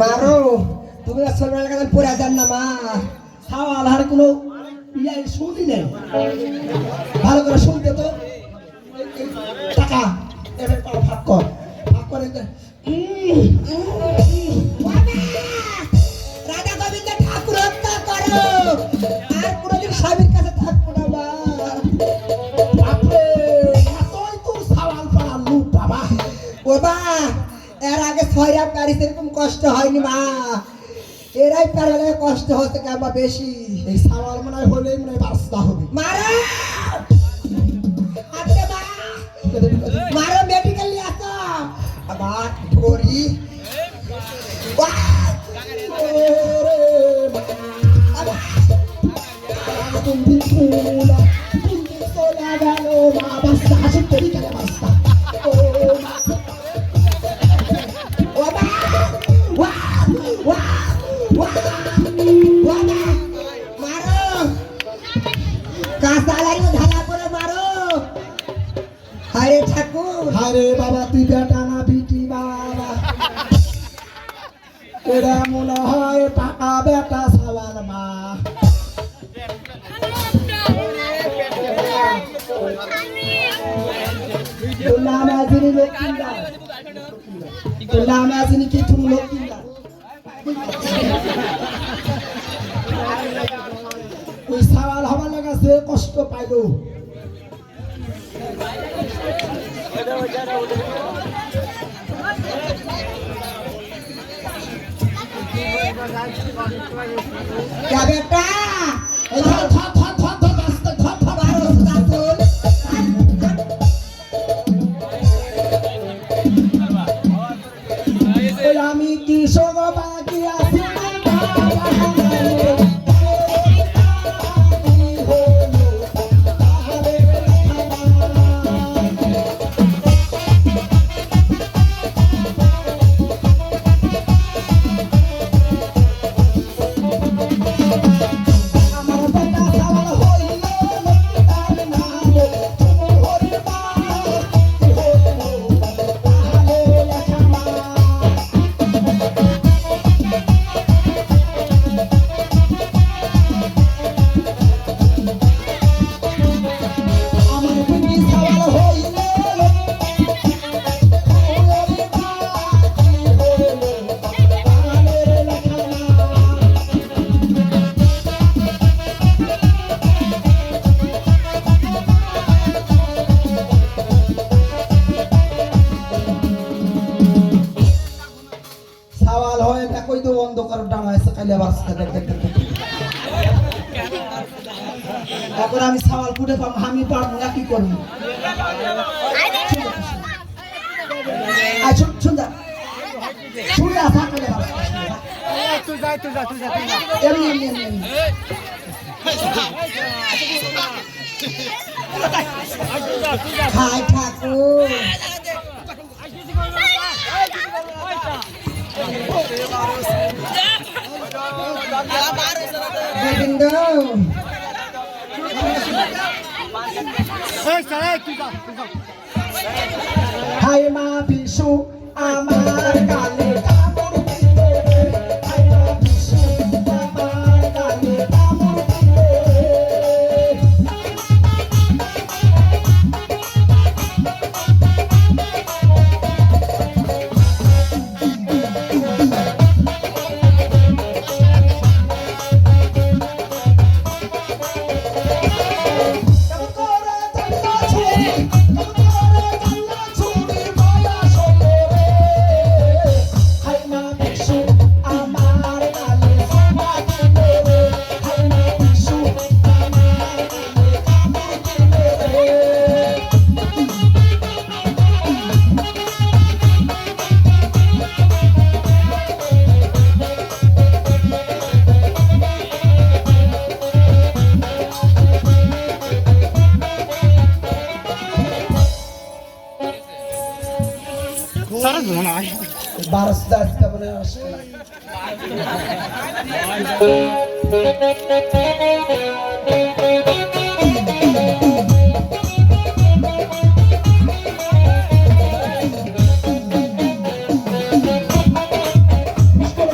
মারো। তুমি ছোটবেলা কাছে পড়ে যান না, মা। সাওয়াল আলহার কোনো ইয়া শুনি নেই? ভালো করে শুনতে তো। টাকা, এবার ভাগ কর। ভাগ করে। রাধা গোবিন্দ ঠাকুর হত্যা করো। আর কোনোদিন আগে ছয়রা প্যারিস এরকম কষ্ট হয়নি মা এরাই প্যারে কষ্ট হচ্ছে কেমন বেশি এই সাওয়াল মনে হয় হলেই মনে হয় বাস্তা হবে মারো আরে মা মেডিকেল নিয়ে আসো আবার ধরি তুমি ফুলা তুমি সোনা গেল মা বাস্তা লাগল ঢালা করে মারো। আরে ঠাকুর। আরে বাবা, তুই বেটা না, বিটি বাবা। এরা মনে হয় টাকা বেটা সাওয়াল মা। তোর নাম আজিনি লক্ষ্মীন্দা তোর নাম আজিনি কি তুমি লক্ষ্মীন্দা ওই সাওয়াল লাগাছে কষ্ট পাইল। क्या হয় একই তো অন্ধকার ডাঙাইছে কাইলে বাসটা। এখন আমি সাওয়াল ফুটে পাবো আমি পারব না, কি করব? শুনে আসা কাইলে এমনি এমনি এমনি এমনি। हाय হাই মা বিশু আমার গালে বলে আসবে